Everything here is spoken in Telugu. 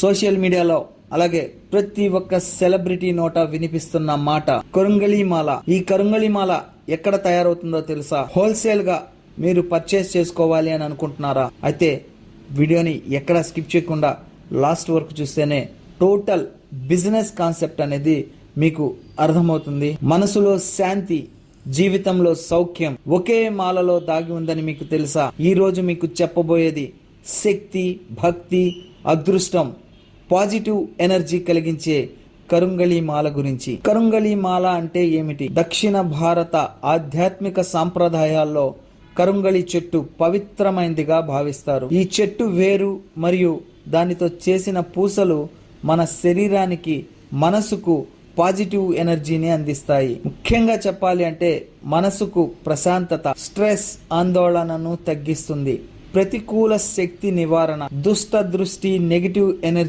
సోషల్ మీడియాలో అలాగే ప్రతి ఒక్క సెలబ్రిటీ నోట వినిపిస్తున్న మాట. కరుంగళీమాల. ఈ కరుంగళీమాల ఎక్కడ తయారవుతుందో తెలుసా? హోల్సేల్గా మీరు పర్చేస్ చేసుకోవాలి అని అనుకుంటున్నారా? అయితే వీడియోని ఎక్కడ స్కిప్ చేయకుండా లాస్ట్ వరకు చూస్తేనే టోటల్ బిజినెస్ కాన్సెప్ట్ అనేది మీకు అర్థమవుతుంది. మనసులో శాంతి జీవితంలో సౌఖ్యం ఒకే మాలలో దాగి ఉందని మీకు తెలుసా? ఈ రోజు మీకు చెప్పబోయేది శక్తి భక్తి అదృష్టం పాజిటివ్ ఎనర్జీ కలిగించే కరుంగళి మాల గురించి. కరుంగళి మాల అంటే ఏమిటి? దక్షిణ భారత ఆధ్యాత్మిక సాంప్రదాయాల్లో కరుంగళి చెట్టు పవిత్రమైనదిగా భావిస్తారు. ఈ చెట్టు వేరు మరియు దానితో చేసిన పూసలు మన శరీరానికి మనసుకు పాజిటివ్ ఎనర్జీని అందిస్తాయి. ముఖ్యంగా చెప్పాలి అంటే మనసుకు ప్రశాంతత స్ట్రెస్ ఆందోళనను తగ్గిస్తుంది. ప్రతికూల శక్తి నివారణ దుష్ట దృష్టి నెగిటివ్ ఎనర్జీ